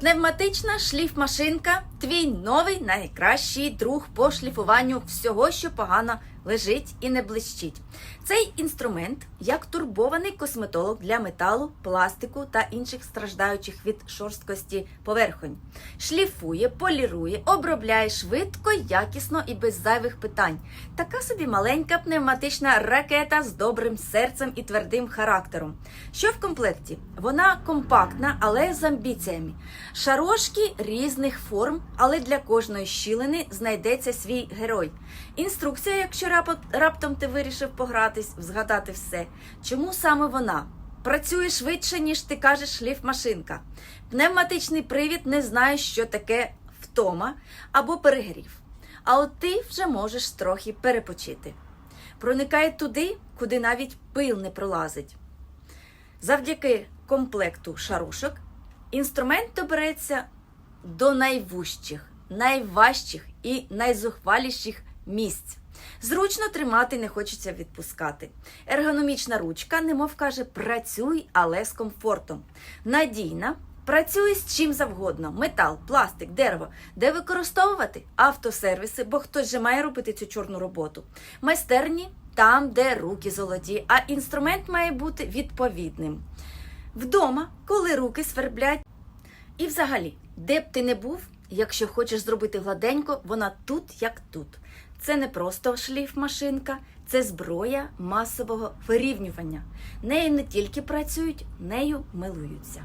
Пневматична шліфмашинка твій новий найкращий друг по шліфуванню. Всього, що погано лежить і не блищить. Цей інструмент як турбований косметолог для металу, пластику та інших страждаючих від шорсткості поверхонь. Шліфує, полірує, обробляє швидко, якісно і без зайвих питань. Така собі маленька пневматична ракета з добрим серцем і твердим характером. Що в комплекті? Вона компактна, але з амбіціями. Шарошки різних форм, але для кожної щілини знайдеться свій герой. Інструкція, якщо раптом ти вирішив погратись, згадати все. Чому саме вона? Працює швидше, ніж ти кажеш шліфмашинка. Пневматичний привід не знає, що таке втома або перегрів. А от ти вже можеш трохи перепочити. Проникає туди, куди навіть пил не пролазить. Завдяки комплекту шарушок інструмент добереться до найвужчих, найважчих і найзухваліших місць. Зручно тримати не хочеться відпускати. Ергономічна ручка, немов каже, працюй, але з комфортом. Надійна. Працює з чим завгодно: метал, пластик, дерево, де використовувати автосервіси, бо хтось же має робити цю чорну роботу. Майстерні там, де руки золоті, а інструмент має бути відповідним. Вдома, коли руки сверблять, і взагалі, де б ти не був, якщо хочеш зробити гладенько, вона тут як тут. Це не просто шліфмашинка, це зброя масового вирівнювання. Нею не тільки працюють, нею милуються.